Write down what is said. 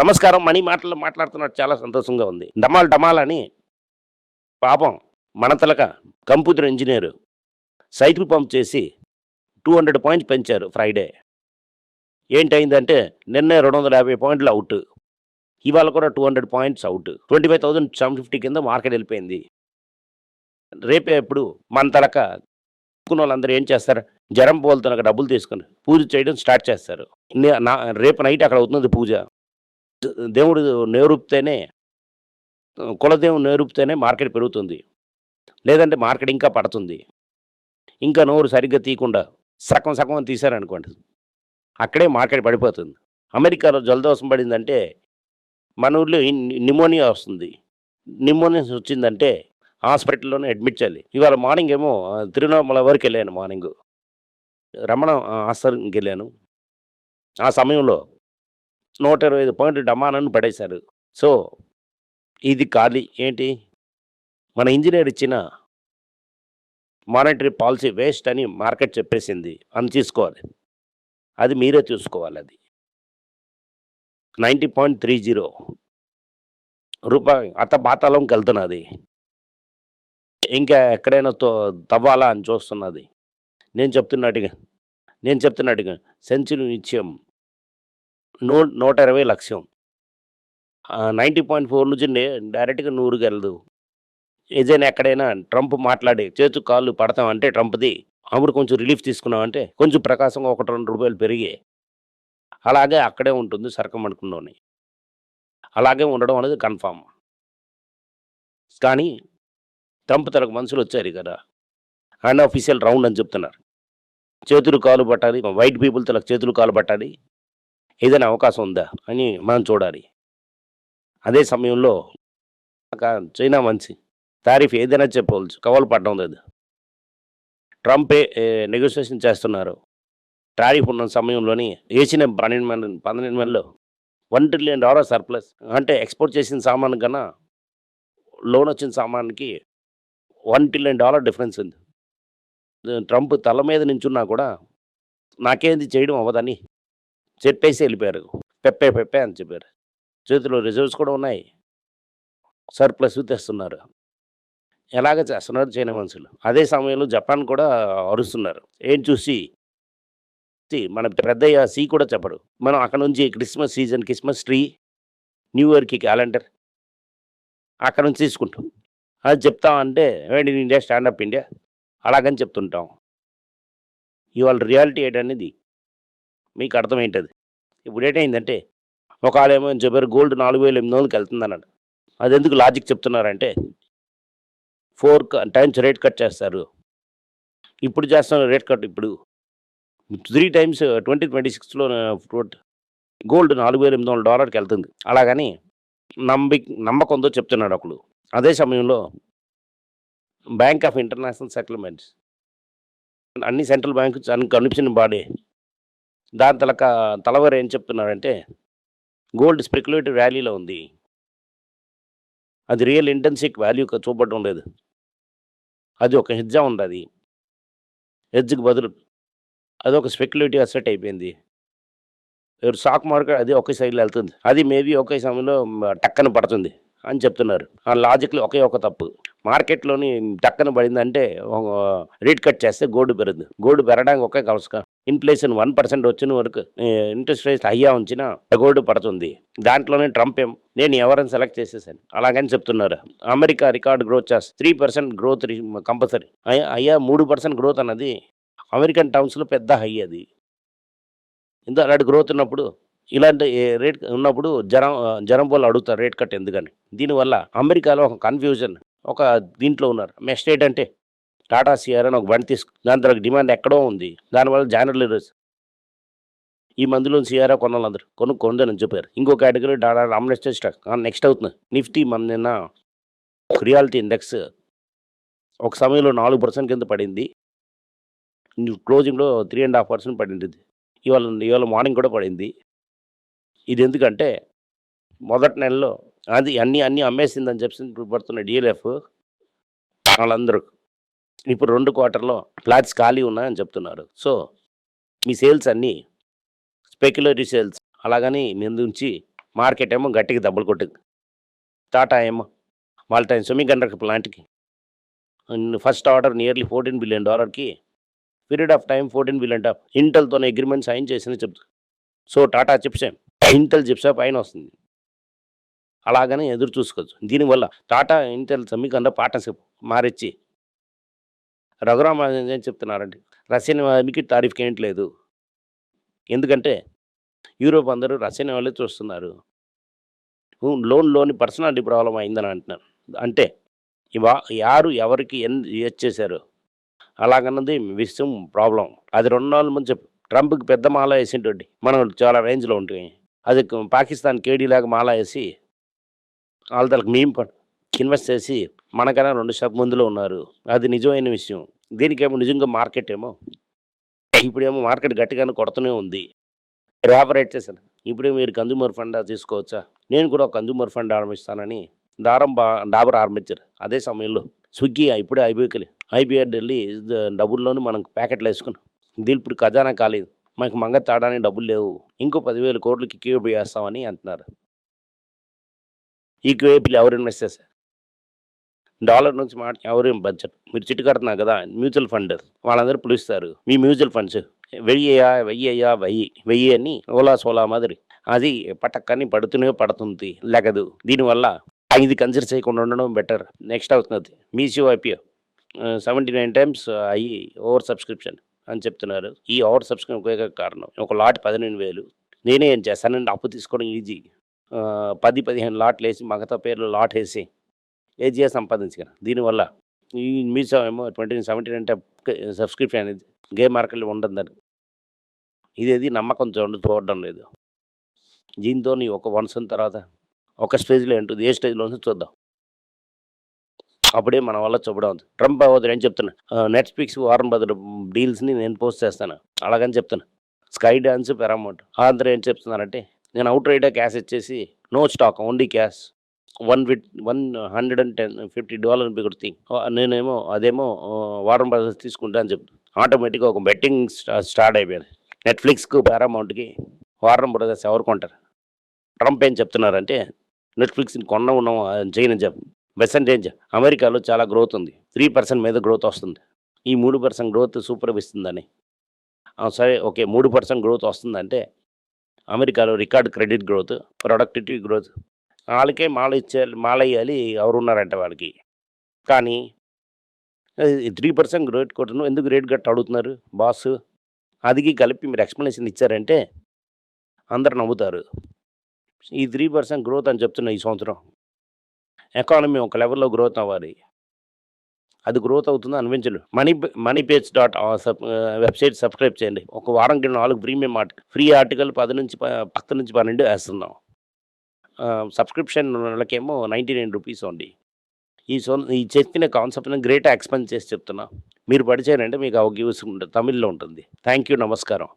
నమస్కారం. మణి మాటలు మాట్లాడుతున్నట్టు చాలా సంతోషంగా ఉంది. డమాల్ డమాల్ అని పాపం మనతలక కంప్యూటర్ ఇంజనీర్ సైకిల్ పంప్ చేసి టూ హండ్రెడ్ పాయింట్స్ పెంచారు ఫ్రైడే. ఏంటైందంటే నిన్నే రెండు వందల యాభై పాయింట్లు అవుట్. ఇవాళ కూడా two hundred points out. Twenty five thousand seven fifty కింద మార్కెట్ వెళ్ళిపోయింది. రేపే ఇప్పుడు మన తలక వాళ్ళందరూ ఏం చేస్తారు? జ్వరం పోలుతున్న డబ్బులు తీసుకుని పూజ చేయడం స్టార్ట్ చేస్తారు. నా రేపు నైట్ అక్కడ అవుతుంది పూజ. దేవుడు నేరుపితేనే కులదేవుడు నేరుపితేనే మార్కెట్ పెరుగుతుంది. లేదంటే మార్కెట్ ఇంకా పడుతుంది. ఇంకా నోరు సరిగ్గా తీయకుండా సగం సగం తీశారనుకోండి అక్కడే మార్కెట్ పడిపోతుంది. అమెరికాలో జలదోషం పడిందంటే మన ఊళ్ళో నిమోనియా వస్తుంది. నిమోనియా వచ్చిందంటే హాస్పిటల్లోనే అడ్మిట్ చేయాలి. ఇవాళ మార్నింగ్ ఏమో తిరునామల వరకు వెళ్ళాను మార్నింగ్. రమణ ఆశ్రమంకి వెళ్ళాను. ఆ సమయంలో నూట ఇరవై ఐదు పాయింట్ డమానని పడేశారు. సో ఇది ఖాళీ. ఏంటి? మన ఇంజనీర్ ఇచ్చిన మానిటరీ పాలసీ వేస్ట్ అని మార్కెట్ చెప్పేసింది. అని తీసుకోవాలి. అది మీరే చూసుకోవాలి అది. నైంటీ పాయింట్ త్రీ జీరో రూపాయి అత బాతాళంకి వెళ్తున్నది ఇంకా ఎక్కడైనా తో తవ్వాలా అని చూస్తున్నది నేను చెప్తున్నట్టుగా నేను చెప్తున్నట్టుగా సెంచురీ నిత్యం నూ నూట ఇరవై లక్ష్యం. నైంటీ పాయింట్ ఫోర్ నుంచి డైరెక్ట్గా నూరుకి వెళ్ళదు ఏదైనా ఎక్కడైనా ట్రంప్ మాట్లాడి చేతు కాళ్ళు పడతామంటే ట్రంప్ది అప్పుడు కొంచెం రిలీఫ్ తీసుకున్నామంటే కొంచెం ప్రకాశంగా ఒకటి రెండు రూపాయలు పెరిగి అలాగే అక్కడే ఉంటుంది సరకం అనుకున్నాను అలాగే ఉండడం అనేది కన్ఫామ్. కానీ ట్రంప్ తనకు మనుషులు వచ్చారు కదా. అన్ ఆఫీషియల్ రౌండ్ అని చెప్తున్నారు. చేతులు కాలు పట్టాలి వైట్ పీపుల్ తనకు చేతులు కాలు పట్టాలి ఏదైనా అవకాశం ఉందా అని మనం చూడాలి. అదే సమయంలో ఒక చైనా మంచి తారీఫ్ ఏదైనా చెప్పవచ్చు. కవలు పడడం లేదు. ట్రంప్ నెగోషియేషన్ చేస్తున్నారు. టారిఫ్ ఉన్న సమయంలోని వేసిన పన్నెండు మంది పన్నెండు నెలలో వన్ ట్రిలియన్ డాలర్ సర్ప్లస్. అంటే ఎక్స్పోర్ట్ చేసిన సామాన్ కన్నా లోన్ వచ్చిన సామాన్కి వన్ ట్రిలియన్ డాలర్ డిఫరెన్స్ ఉంది. ట్రంప్ తల మీద నించున్నా కూడా నాకేది చేయడం అవ్వదని చెప్పేసి వెళ్ళిపోయారు. పెప్పే పెప్పే అని చెప్పారు. చేతిలో రిజర్వ్స్ కూడా ఉన్నాయి. సర్ప్లస్ తెస్తున్నారు. ఎలాగ చేస్తున్నారు చైనా మనుషులు? అదే సమయంలో జపాన్ కూడా అరుస్తున్నారు. ఏం చూసి? సి, మన పెద్దయ్య సి కూడా చెప్పడు. మనం అక్కడ నుంచి Christmas season Christmas tree new ఇయర్కి క్యాలెండర్ అక్కడ నుంచి తీసుకుంటాం. అది చెప్తామంటే made in India stand up India అలాగని చెప్తుంటాం. ఇవాళ రియాలిటీ ఏంటనేది? మీకు అర్థమేంటది ఇప్పుడు ఏంటైందంటే ఒక ఆలేమో చెప్పారు గోల్డ్ నాలుగు వేల ఎనిమిది వందలకి వెళ్తుంది అన్నాడు అది ఎందుకు లాజిక్ చెప్తున్నారంటే ఫోర్ టైమ్స్ రేట్ కట్ చేస్తారు. ఇప్పుడు చేస్తున్న రేట్ కట్ ఇప్పుడు త్రీ టైమ్స్ ట్వంటీ ట్వంటీ సిక్స్లో గోల్డ్ నాలుగు వేల ఎనిమిది వందల డాలర్కి వెళ్తుంది. అలాగని నమ్మి నమ్మకంతో చెప్తున్నాడు ఒకడు. అదే సమయంలో బ్యాంక్ ఆఫ్ ఇంటర్నేషనల్ సెటిల్మెంట్స్ అన్ని సెంట్రల్ బ్యాంకు అన్ని కనిపించిన బాడీ దాని తలక తలవారు ఏం చెప్తున్నారంటే గోల్డ్ స్పెక్యులేటివ్ వ్యాల్యూలో ఉంది. అది రియల్ ఇంటెన్సిక్ వాల్యూ చూపడం లేదు. అది ఒక హెజ్జా ఉంది అది. హెజ్కి బదులు అది ఒక స్పెక్యులేటివ్ అసెట్ అయిపోయింది. స్టాక్ మార్కెట్ అది ఒకే సైడ్లో వెళ్తుంది. అది మేబీ ఒకే సమయంలో టక్కన పడుతుంది అని చెప్తున్నారు. ఆ లాజిక్లో ఒకే ఒక తప్పు. మార్కెట్లోని టక్కన పడిందంటే రేట్ కట్ చేస్తే గోల్డ్ పెరుగుతుంది గోల్డ్ పెరగడానికి ఒకే అవసరం ఇన్ఫ్లేషన్ వన్ పర్సెంట్ వచ్చిన వరకు ఇంట్రెస్ట్ రేట్ హయ్యా ఉంచినా గోల్డ్ పడుతుంది. దాంట్లోనే ట్రంప్ ఏం నేను ఎవరైనా సెలెక్ట్ చేసేసాను? అలాగని చెప్తున్నారు. అమెరికా రికార్డ్ గ్రోత్ చేస్తే త్రీ పర్సెంట్ గ్రోత్ కంపల్సరీ. అయ్యా మూడు పర్సెంట్ గ్రోత్ అన్నది అమెరికన్ టౌన్స్లో పెద్ద హై అది. ఇంత అలాంటి గ్రోత్ ఉన్నప్పుడు ఇలాంటి రేట్ ఉన్నప్పుడు జనం జనం వాళ్ళు అడుగుతారు రేట్ కట్ ఎందుకని. దీనివల్ల అమెరికాలో ఒక కన్ఫ్యూజన్. ఒక దీంట్లో ఉన్నారు. మెస్టేట్ అంటే టాటా సిఆర్ అని ఒక బండి తీసుకు దాని తర్వాత డిమాండ్ ఎక్కడో ఉంది. దానివల్ల జానర్లు ఈ మందులో సిఆర్ఆ కొనాలి అందరు కొను కొందని చెప్పారు. ఇంకో కేటగిరీ టాటా రామ్నెస్ట్ స్టాక్. నెక్స్ట్ అవుతుంది. నిఫ్టీ మన నిన్న రియాలిటీ ఇండెక్స్ ఒక సమయంలో నాలుగు పర్సెంట్ కింద పడింది. క్లోజింగ్లో త్రీ అండ్ హాఫ్ పర్సెంట్ పడింది. ఇవాళ ఇవాళ మార్నింగ్ కూడా పడింది. ఇది ఎందుకంటే మొదటి నెలలో అది అన్నీ అన్నీ అమ్మేసిందని చెప్పి ఇప్పుడు పడుతున్న డిఎల్ఎఫ్ వాళ్ళందరూ. ఇప్పుడు రెండు క్వార్టర్లో ఫ్లాట్స్ ఖాళీ ఉన్నాయని చెప్తున్నారు. సో మీ సేల్స్ అన్నీ స్పెక్యులరీ సేల్స్ అలాగని మీ నుంచి మార్కెట్ ఏమో గట్టిగా దెబ్బలు కొట్టింది. టాటా ఏమో వాళ్ళ సెమీ కండక్టర్ ప్లాంట్కి. First order nearly fourteen billion డాలర్కి period of time fourteen billion dollar ఇంటెల్తో agreement sign చేసిన చెప్తు సో టాటా చిప్సే ఇంటెల్ చిప్సే పైన వస్తుంది. అలాగనే ఎదురు చూసుకోవచ్చు. దీనివల్ల టాటా ఇంటెల్ సెమీ పార్ట్నర్షిప్ మారిచ్చి రఘురామ ఏం రసాయన రష్యన్ వాళ్ళకి టారిఫ్కి లేదు. ఎందుకంటే యూరోప్ అందరూ రష్యన్ వాళ్ళే చూస్తున్నారు. లోన్లోని లోన్లోని పర్సనాలిటీ ప్రాబ్లం అయిందని అంటున్నారు. అంటే ఇవా యారు ఎవరికి ఎన్ చేశారు? అలాగన్నది విషయం ప్రాబ్లం అది రెండు నాలుగు ముందు చెప్పు ట్రంప్కి పెద్ద మాల వేసింటండి మనం చాలా రేంజ్లో ఉంటాయి. అది పాకిస్తాన్ కేడీ లాగా మాల వేసి వాళ్ళ తలకు మేము ఇన్వెస్ట్ చేసి మనకన్నా రెండు శాతం ముందులో ఉన్నారు. అది నిజమైన విషయం. దీనికేమో నిజంగా మార్కెట్ ఏమో ఇప్పుడేమో మార్కెట్ గట్టిగానే కొడుతూనే ఉంది. రేపరేట్ చేశాను. ఇప్పుడే మీరు కన్జ్యూమర్ ఫండ్ తీసుకోవచ్చా? నేను కూడా కన్జ్యూమర్ ఫండ్ ఆరంభిస్తానని దారం బా డాబర్ ఆరంభించారు. అదే సమయంలో స్విగ్గీ ఇప్పుడే ఐబీఐకి ఐబీఆర్ ఢిల్లీ డబ్బుల్లోనే మనం ప్యాకెట్లు వేసుకున్నాం. దీని ఇప్పుడు ఖజానా కాలేదు మనకు మంగ తాడానికి డబ్బులు లేవు. ఇంకో పదివేల కోట్లకి క్యూబీ వేస్తామని అంటున్నారు. ఈక్వేబిల్ ఎవరు ఇన్వెస్ట్ చేశారు? డాలర్ నుంచి మాట ఎవరు బడ్జెట్ మీరు చిట్టు కడుతున్నారు కదా మ్యూచువల్ ఫండ్ వాళ్ళందరూ పిలుస్తారు. మీ మ్యూచువల్ ఫండ్స్ వెయ్యయా వెయ్యయ్యా వెయ్యి వెయ్యి అని ఓలా సోలా మాదిరి. అది పటక్కని పడుతూనే పడుతుంది. లేకదు దీనివల్ల ఇది కన్సిడర్ చేయకుండా ఉండడం బెటర్ నెక్స్ట్ అవుతున్నది. Meesho IPO. Seventy nine times అయ్యి ఓవర్ సబ్స్క్రిప్షన్ అని చెప్తున్నారు. ఈ ఓవర్ సబ్స్క్రిప్షన్ ఉపయోగ కారణం ఒక లాట్ పదిహేను వేలు. నేనే ఏం చేస్తానండి అప్పు తీసుకోవడం ఈజీ పది పదిహేను లాట్లు వేసి మగతా పేర్లు లాట్ వేసి ఏజీఏ సంపాదించగలరు దీనివల్ల ఈ మీసో ఏమో ట్వంటీ సెవెంటీ అంటే సబ్స్క్రిప్షన్ అనేది గేమ్ మార్కెట్లో ఉండదని ఇదేది నమ్మకం చూడండి చూడడం లేదు. దీంతో నీ ఒక వన్స్ తర్వాత ఒక స్టేజ్లో ఏంటో ఏ స్టేజ్లో చూద్దాం. అప్పుడే మన వల్ల చూపడం ట్రంప్ అవ్వదు నేను చెప్తున్నా? నెట్ఫ్లిక్స్ వారం బదులు డీల్స్ని నేను పోస్ట్ చేస్తాను. అలాగని చెప్తున్నా. Sky dance పెరామౌంట్. ఆంధ్ర ఏం చెప్తున్నారంటే నేను అవుట్ రైడే క్యాష్ ఇచ్చేసి no stock only cash. One fif one hundred and ten fifty dollar బిగుడు thing నేనేమో అదేమో వారం బ్రదర్స్ తీసుకుంటా అని చెప్తాను ఆటోమేటిక్గా ఒక బెట్టింగ్ స్టార్ట్ అయిపోయింది. నెట్ఫ్లిక్స్కు పారామౌంట్కి వారం బ్రదర్స్ ఎవరు కొంటారు? ట్రంప్ ఏం చెప్తున్నారంటే నెట్ఫ్లిక్స్ని కొన్న ఉన్నాం చేయని చెప్పు. బెసెంట్ ఏం అమెరికాలో చాలా గ్రోత్ ఉంది. త్రీ పర్సెంట్ మీద గ్రోత్ వస్తుంది. ఈ మూడు పర్సెంట్ గ్రోత్ సూపర్ ఇస్తుందని. సరే ఓకే మూడు పర్సెంట్ గ్రోత్ వస్తుందంటే అమెరికాలో record credit growth productivity growth. వాళ్ళకే మాల ఇచ్చే మాల ఎవరు ఉన్నారంట వాళ్ళకి. కానీ త్రీ పర్సెంట్ రేట్ కొట్టను ఎందుకు రేట్ కట్టి అడుగుతున్నారు బాస్? అదికి కలిపి మీరు ఎక్స్ప్లెనేషన్ ఇచ్చారంటే అందరు నవ్వుతారు. ఈ త్రీ పర్సెంట్ గ్రోత్ అని చెప్తున్నా ఈ సంవత్సరం ఎకానమీ ఒక లెవెల్లో గ్రోత్ అవ్వాలి. అది గ్రోత్ అవుతుందో అనిపించలేదు. Money money page dot website subscribe చేయండి. ఒక వారం కింద నాలుగు ప్రీమియం ఆర్టికల్ ఫ్రీ ఆర్టికల్ పది నుంచి ప- నుంచి పన్నెండు వేస్తున్నాం. సబ్స్క్రిప్షన్ వాళ్ళకేమో నైంటీ నైన్ రూపీస్ ఉంది ఈ సో ఈ చెప్పిన కాన్సెప్ట్ని గ్రేట్ ఎక్స్పెన్స్ చేసి చెప్తున్నా. మీరు పడిచారంటే మీకు ఒక యూస్ ఉంటుంది తమిళ్ళో ఉంటుంది. థ్యాంక్ యూ నమస్కారం.